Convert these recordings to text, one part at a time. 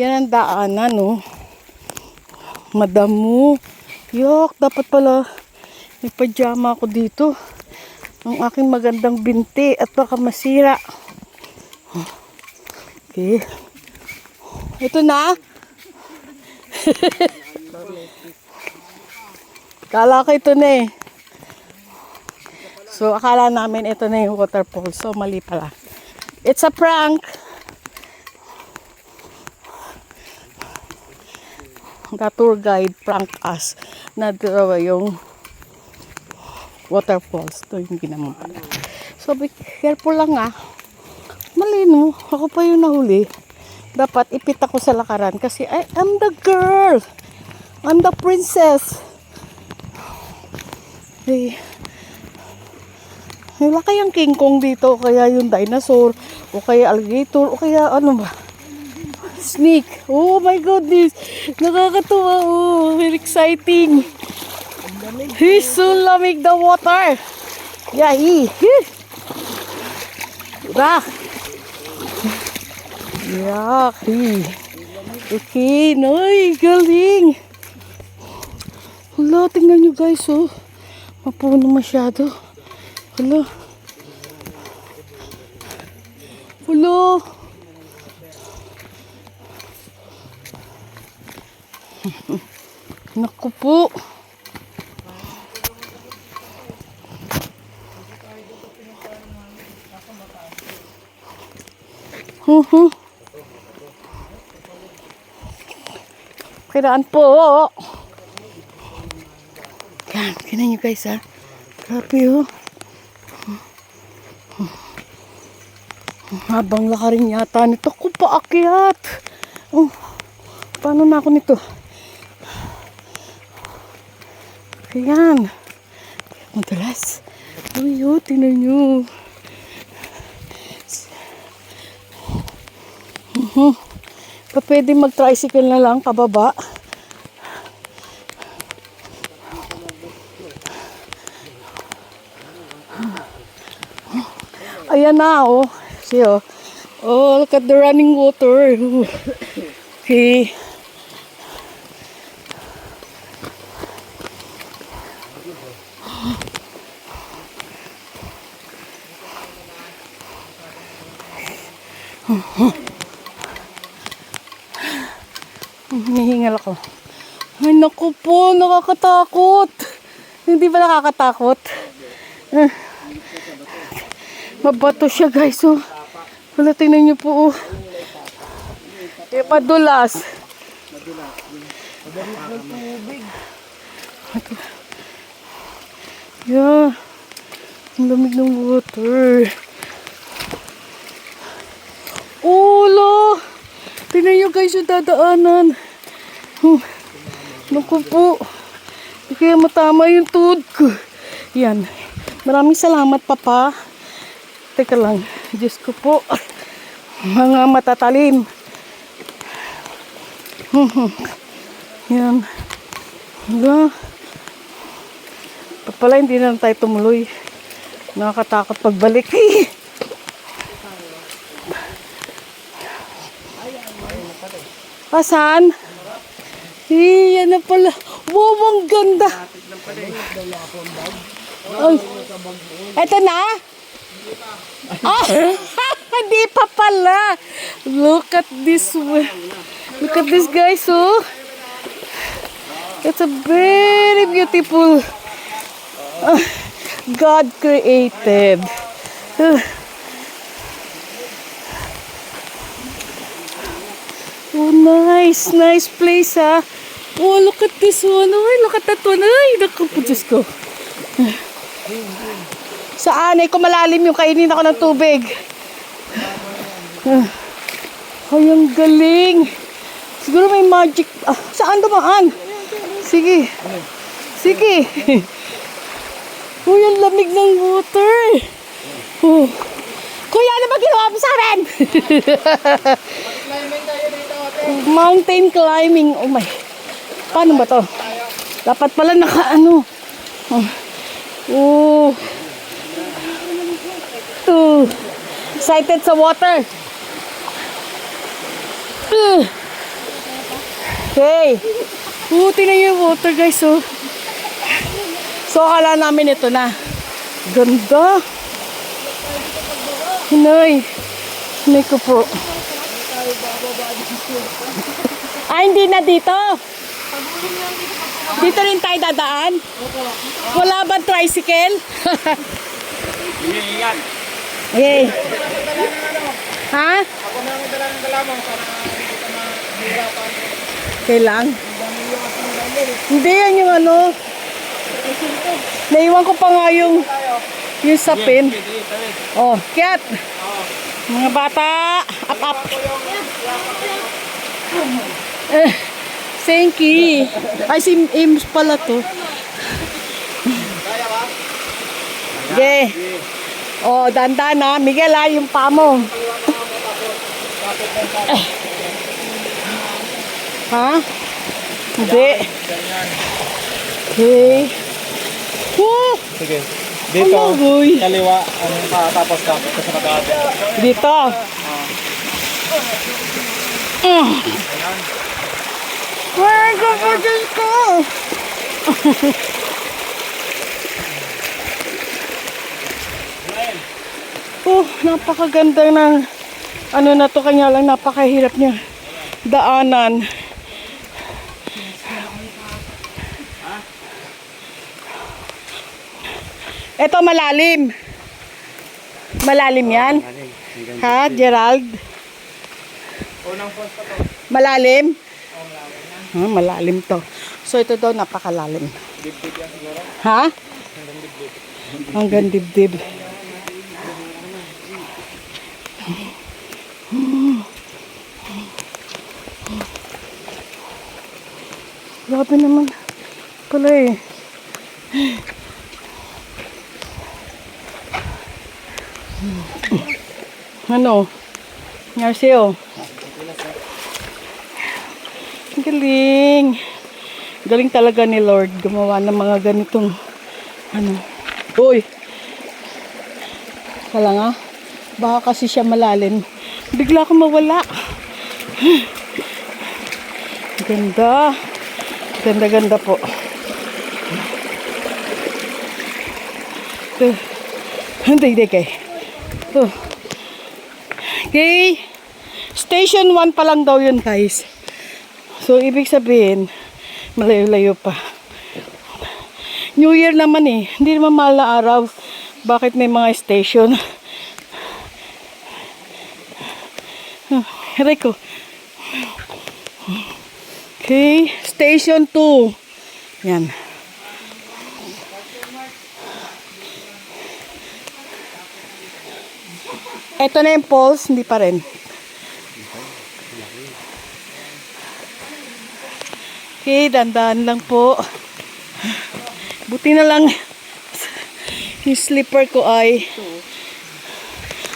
Yan ang daanan, no? Madamo. Yok, dapat pala may pajama ako dito. Ang aking magandang binti at baka masira. Okay. Ito na. Kala ko ito na eh. So, akala namin ito na yung waterfall. So, mali pala. It's a prank. The tour guide prank us na dalawa yung waterfalls. Ito yung ginawa pala. So, be careful lang ah. Mali no. Ako pa yung nahuli. Dapat ipit ako sa lakaran kasi I am the girl. I'm the princess. Hey. Wala kayang King Kong dito, o kaya yung dinosaur, o kaya alligator, o kaya ano ba? Snake. Oh my goodness. Nakakatuwa. Oh, very exciting. He's so lamig the water. Diba? Yeah, he. Okay, noy, galing. Hala, tingnan nyo guys, oh. Mapuno masyado. Hala. Hala. Naku po. Mhm. Kiraan po. Yan, kinan nyo guys ha. Grabe oh. Habang lakarin yata nito ko paakyat. Oh, paano na ako nito? Ayan. Madalas. Uy, oh, tingnan nyo. Mhm. Pa pwede mag-tricycle na lang pababa. Ayan na, oh. See, oh. Oh, look at the running water. Okay. Hinihingal ako. Ay, naku po, nakakatakot. Hindi ba nakakatakot? Eh, Mabato siya, guys, oh. Wala, tingnan niyo po, oh. Eh, madulas. Yeah. Ang lamig ng water. Ulo! Tingnan niyo guys yung dadaanan. Hmm. Naku po. Hindi kaya matama yung tuhod ko. Yan. Maraming salamat, Papa. Teka lang. Diyos ko po. Mga matatalim. Yan. Hala. Ba't pala hindi na tayo tumuloy. Nakakatakot pagbalik. Asan? Eh, yan na pala. Wow, ang ganda. Ay. Eto na? Ah, hindi pa pala. Look at this one. Look at this guys, oh. It's a very beautiful ah, God created. Ah. Oh, nice. Nice place, ha. Oh, look at this one. Ay, look at that one. Ay, naku po, Diyos ko. Saan? Ay, kumalalim yung kainin ako ng tubig. Ah. Ay, ang galing. Siguro may magic. Ah, saan dumaan? Sige. Sige. Uy, ang lamig ng water. Oh. Kuya, ano ba ginawa mo sa amin? Mountain climbing. Oh my. Paano ba to? Dapat pala naka ano. Oh. Oh. Oh. Excited sa water. Uh. Okay. Puti na yung water guys, oh. So, akala namin ito na. Ganda. Hinay. Hinay ko po. Ah, hindi na dito. Dito rin tayo dadaan. Wala ba tricycle? Okay. Ha? Okay lang. Hindi yan yung ano. Naiwan ko pa nga yung yung sapin. Oh, kiat. Mga bata, up up. Eh, thank you. Ay, si Ames pala to. Okay. Oh, dandan na. Miguel ah, yung pa mo. Eh. Ha? Hindi. Okay. Woo! Sige. Dito, boy? kaliwa, pa, tapos tapos sa nakati. Dito. Mm. Ay, kapatid ko! oh, napakaganda ng ano na to kanya lang napakahirap niya daanan. Ito malalim. Malalim yan. Ha, Gerald? Unang post to. Malalim? Ha, malalim to. So ito daw napakalalim. Dibdib yan siguro. Ha? Hanggang dibdib. Grabe naman pala eh. Ano? Narcio. Galing. Galing talaga ni Lord gumawa ng mga ganitong ano. Uy. Kala nga. Baka kasi siya malalim. Bigla ko mawala. Ganda. Ganda-ganda po. Hindi, hindi kay. Okay. Station 1 pa lang daw yun, guys. So, ibig sabihin, malayo-layo pa. New Year naman eh. Hindi naman mahal araw. Bakit may mga station? Oh, ko. Okay. Station 2. Yan. Ito na yung poles, hindi pa rin. Okay, dandan lang po. Buti na lang yung slipper ko ay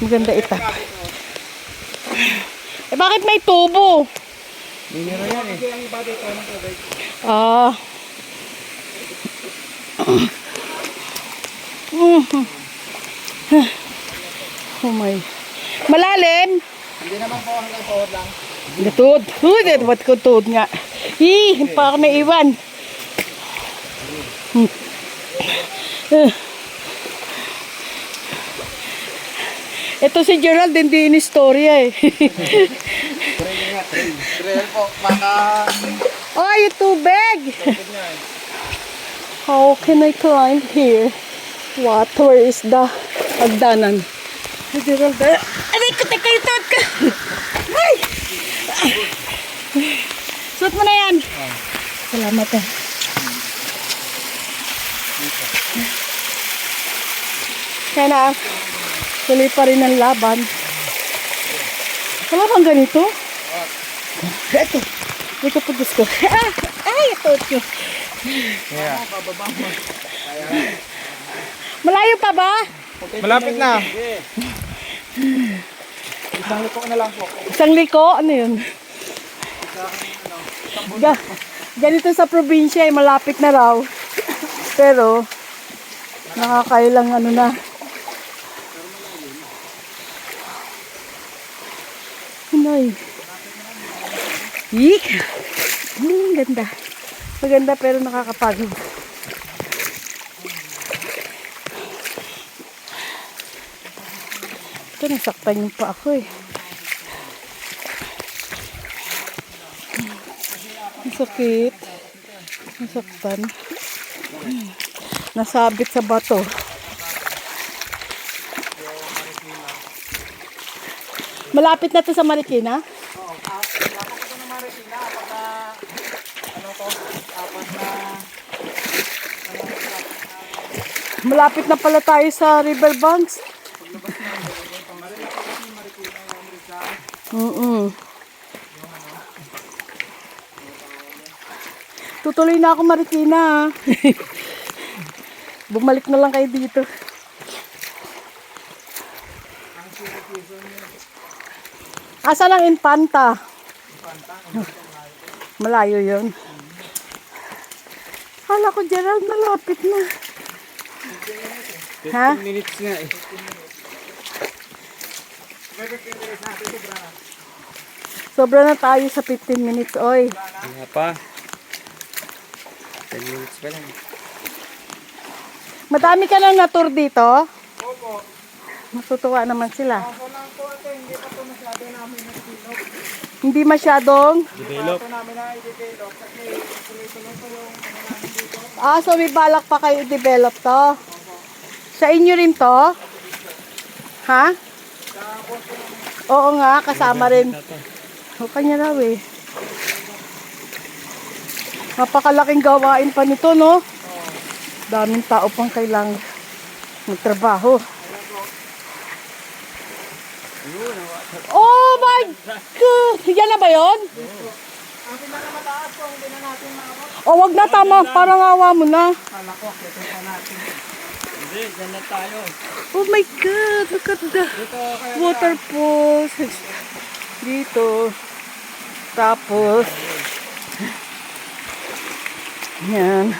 maganda itap. Eh bakit may tubo? Bihira yan eh. Ah. Oh my. Malalim. Hindi naman po hanggang tuhod lang. Gatod. Uy, ba't ko tuod nga? Hi, pa ako naiwan. Hmm. Eh. Ito si Gerald, hindi in istorya eh. Trail nga, trail. Trail po, baka... Ay, tubig! Eh. How can I climb here? What? Where is the hagdanan? Ay, Gerald, eh. Aray ko, teka, ito ka! Ay! Ay! Suot mo na yan! Salamat eh. Kaya na, tuloy pa rin ang laban. Wala bang ganito? Ito. Ito po gusto. Ah! Ay, ito. ito. Yeah. Malayo pa ba? Malapit na. Isang liko na lang po. Isang liko? Ano yun? Ga ganito sa probinsya ay malapit na raw. Pero, nakakailang ano na. Hinay. Yik! Hmm, ganda. Maganda pero nakakapagod. Ito, nasaktan yung pa ako eh. Sakit. Nasaktan. Nasabit sa bato. Malapit na to sa Marikina? Malapit na pala tayo sa riverbanks. Mm Tutuloy na ako Marikina. Bumalik na lang kayo dito. Asan ang Infanta? Malayo yon. Hala ko, Gerald, malapit na. Ha? 15 minutes nga eh. Sobra na tayo sa 15 minutes, oy. Nga pa. 10 minutes pa lang. Madami ka lang na-tour dito? Opo. Matutuwa naman sila. Hindi masyadong? Develop. Ah, so may balak pa kayo develop to? Sa inyo rin to? Ha? Oo nga, kasama rin. O, kanya raw eh. Napakalaking gawain pa nito, no? Daming tao pang kailangan magtrabaho. Oh my God! Yan na ba yun? O, wag na tama. Parang awa mo na. Na tayo. Oh my God! Look at the waterfalls. Dito. Tapos, yan.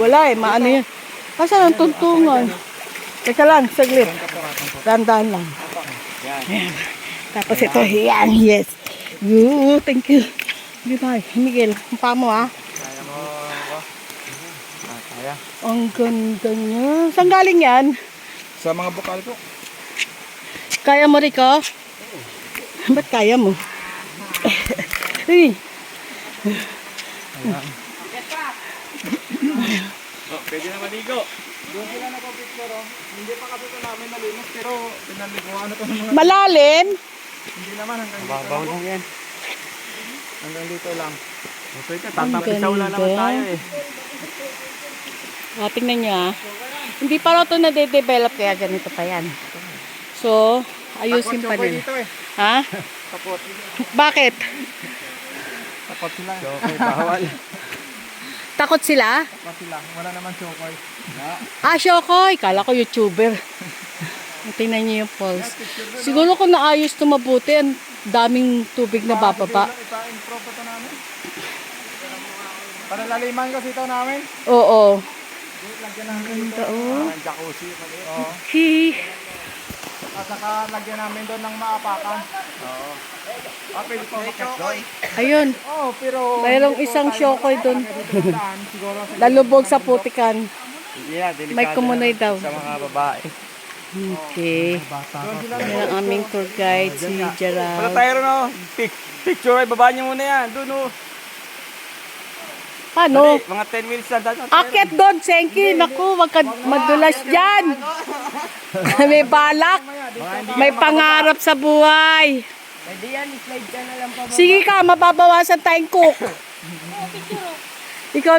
Wala eh, maano yan. Asa ang tuntungan? Teka lang, saglit. Dandan lang. Yan. Tapos ito, yan, yes. Yoo, thank you. Ba, Miguel, ang paa mo ah. Kaya mo kaya. Ang ganda niya. Saan galing yan? Sa mga bukal po. Kaya mo, Rico? Ba't kaya mo? Uy, Oh, pwede na maligo. Doon sila nagpapicture oh. Hindi pa kasi ito namin nalinis pero pinaligo ano to ng mga malalim. hindi naman hanggang dito. Babaw lang yan. Hanggang dito lang. So ito, Ang tatapis wala naman ganda. tayo eh. Ah, tingnan nyo ah. Hindi pa raw ito na-develop kaya ganito pa yan. So, ayusin pa din. eh. Ha? Bakit? Tapot sila. Chokoy, bawal. Takot sila? Tapot sila. Wala naman chokoy. Na. Ah, Shokoy. Kala ko YouTuber. Tingnan nyo yung falls. Siguro kung naayos ito mabuti, ang daming tubig na bababa. Ipa-improve pa ito namin. Panalaliman kasi ito namin. Oo. Lagyan namin Ganda oh. ng jacuzzi. Oo. At saka lagyan namin doon ng maapakan. Oo. Ah, pwede pa doon. Ayun. Oo, pero... Mayroong isang Shokoy doon. Daan, siguro sa... Lalubog sa putikan. Hindi na, delikado May kumunoy na daw. Sa mga babae. Okay. Yan ang aming tour guide, si Wala Gerald. tayo rin oh. Pic- picture ay baba niyo muna yan. Doon oh. Paano? Dali, mga 10 minutes na daan. Akit doon, Senki. Naku, wag ka madulas dyan. May balak. May pangarap sa buhay. Pwede yan, slide ka na lang pa. Sige ka, mababawasan tayong cook. Ikaw